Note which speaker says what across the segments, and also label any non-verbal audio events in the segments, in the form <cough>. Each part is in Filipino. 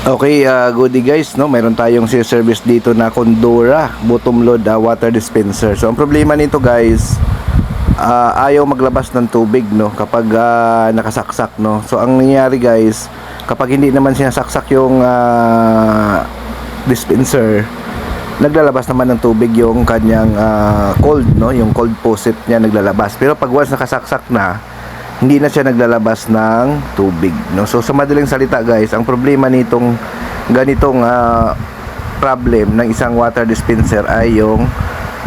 Speaker 1: Okay, uh, goodie guys, no? Mayroon tayong service dito na Condora bottom load uh, water dispenser. So ang problema nito guys, uh, ayaw maglabas ng tubig, no? Kapag uh, nakasaksak, no? So ang nangyayari guys, kapag hindi naman sinasaksak yung uh, dispenser, naglalabas naman ng tubig yung kanyang uh, cold, no? Yung cold faucet niya naglalabas. Pero pag once nakasaksak na, hindi na siya naglalabas ng tubig no? So sa madaling salita guys ang problema nitong ganitong ah, problem ng isang water dispenser ay yung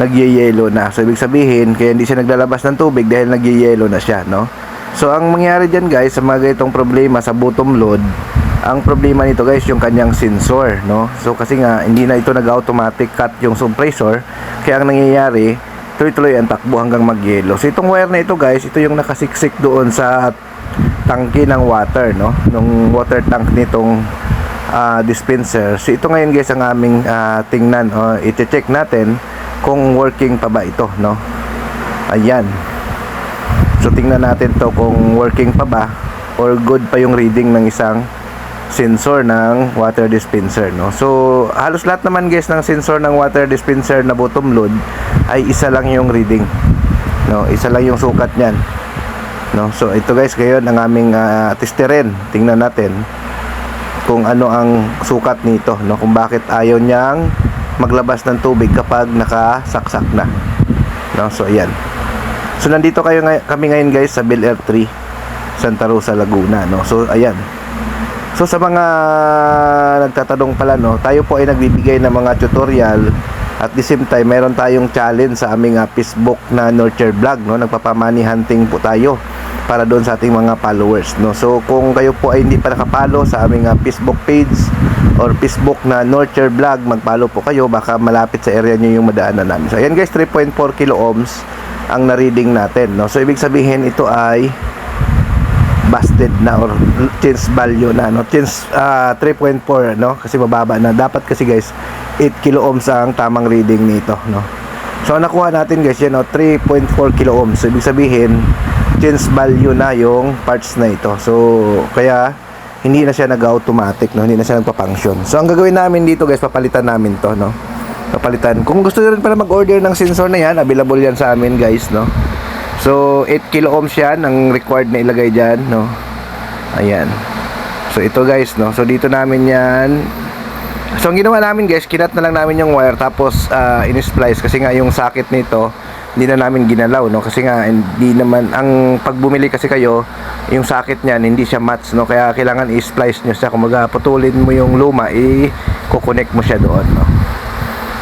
Speaker 1: nagyeyelo na. So ibig sabihin kaya hindi siya naglalabas ng tubig dahil nagyeyelo na siya no? So ang mangyari diyan guys sa mga ganitong problema sa bottom load ang problema nito guys yung kanyang sensor no? So kasi nga hindi na ito nag-automatic cut yung compressor. Kaya ang nangyayari tuloy-tuloy ang takbo hanggang magyelo. So itong wire na ito guys, ito yung nakasiksik doon sa tangke ng water, no? Nung water tank nitong ah, dispenser. So ito ngayon guys ang aming ah, tingnan o i-check natin kung working pa ba ito, no? Ayan. So tingnan natin to kung working pa ba or good pa yung reading ng isang sensor ng water dispenser no. So halos lahat naman guys ng sensor ng water dispenser na bottom load ay isa lang yung reading. No, isa lang yung sukat niyan. No. So ito guys ngayon ang aming uh, testerin. Tingnan natin kung ano ang sukat nito no kung bakit ayaw niyang maglabas ng tubig kapag nakasaksak na. No, so ayan. So nandito kayo ngay- kami ngayon guys sa Bel Air 3 Santa Rosa Laguna no. So ayan. So sa mga nagtatanong pala no, tayo po ay nagbibigay ng mga tutorial at the same time meron tayong challenge sa aming uh, Facebook na Nurture Vlog no, nagpapamani hunting po tayo para doon sa ating mga followers no. So kung kayo po ay hindi pa nakapalo sa aming uh, Facebook page or Facebook na Nurture Vlog, magpalo po kayo baka malapit sa area niyo yung madaanan namin. So ayan guys, 3.4 kilo ohms ang na-reading natin no. So ibig sabihin ito ay busted na or change value na no? Change ah, 3.4 no? Kasi mababa na. Dapat kasi guys 8 kilo ohms ang tamang reading nito no? So nakuha natin guys yan no? 3.4 kilo ohms. So ibig sabihin change value na yung parts na ito. So kaya hindi na siya nag-automatic no? Hindi na siya nagpa-function. So ang gagawin namin dito guys papalitan namin to no? Papalitan. Kung gusto niyo rin pala mag-order ng sensor na yan available yan sa amin guys no So, 8 kilo ohms yan ang required na ilagay dyan, no? Ayan. So, ito guys, no? So, dito namin yan. So, ang ginawa namin guys, kinat na lang namin yung wire tapos uh, in-splice kasi nga yung socket nito hindi na namin ginalaw, no? Kasi nga hindi naman ang pag bumili kasi kayo, yung socket niyan hindi siya match, no? Kaya kailangan i-splice nyo siya. Kumaga, putulin mo yung luma, i-connect mo siya doon, no?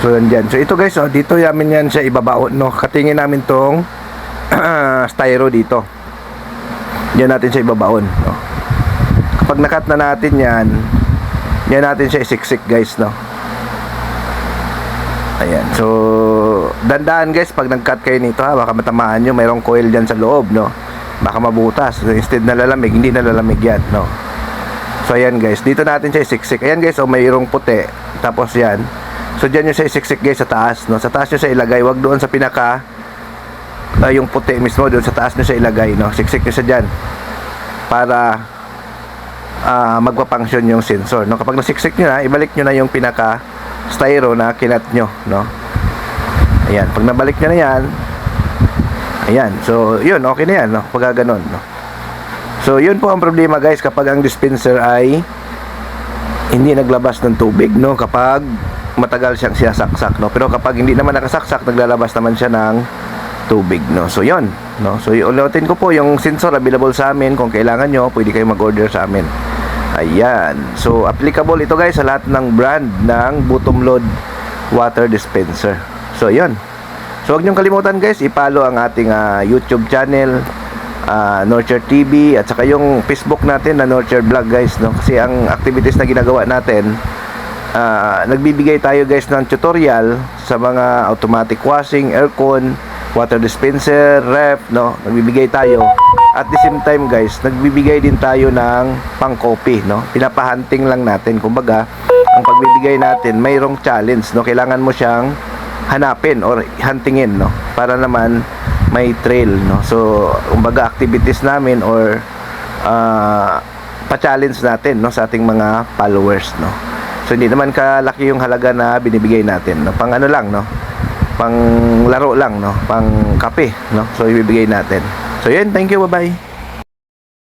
Speaker 1: So, yan. So, ito guys, oh, dito namin yan siya ibabaon, no? Katingin namin tong <clears throat> styro dito. Diyan natin siya ibabaon, no. Kapag nakat na natin 'yan, diyan natin siya isiksik, guys, no. Ayan. So, dandaan guys pag nag-cut kayo nito ha, baka matamaan nyo, mayroong coil diyan sa loob, no. Baka mabutas. So, instead na lalamig, hindi na lalamig yan, no. So, ayan guys, dito natin siya isiksik. Ayan guys, oh, mayroong puti. Tapos yan. So, diyan nyo siya isiksik guys sa taas, no. Sa taas nyo siya ilagay, wag doon sa pinaka uh, yung puti mismo doon sa taas nyo siya ilagay no? Siksik nyo siya dyan para uh, magpa-function yung sensor no? Kapag nasiksik nyo na ibalik nyo na yung pinaka styro na kinat nyo no? Ayan pag nabalik nyo na yan ayan. So yun okay na yan no? Pag ganon no? So yun po ang problema guys kapag ang dispenser ay hindi naglabas ng tubig no? Kapag matagal siyang sinasaksak no? Pero kapag hindi naman nakasaksak naglalabas naman siya ng tubig no? So yon no? So ulitin ko po yung sensor available sa amin. Kung kailangan nyo pwede kayo mag-order sa amin. Ayan. So applicable ito guys sa lahat ng brand ng bottom load water dispenser. So yon so huwag nyo kalimutan guys i-follow ang ating ah, YouTube channel ah, Nurture TV at saka yung Facebook natin na Nurture Vlog guys no? Kasi ang activities na ginagawa natin ah, nagbibigay tayo guys ng tutorial sa mga automatic washing, aircon, water dispenser, ref, no? Nagbibigay tayo. At the same time guys, nagbibigay din tayo ng pang-copy, no? Pinapahunting lang natin. Kumbaga, ang pagbibigay natin, mayroong challenge, no? Kailangan mo siyang hanapin or huntingin, no? Para naman may trail, no? So, kumbaga activities namin or ah pa-challenge natin no sa ating mga followers no. So hindi naman kalaki yung halaga na binibigay natin no. Pang ano lang no. Pang laro lang no, pang kape no. So ibibigay natin. So yun, thank you, bye-bye.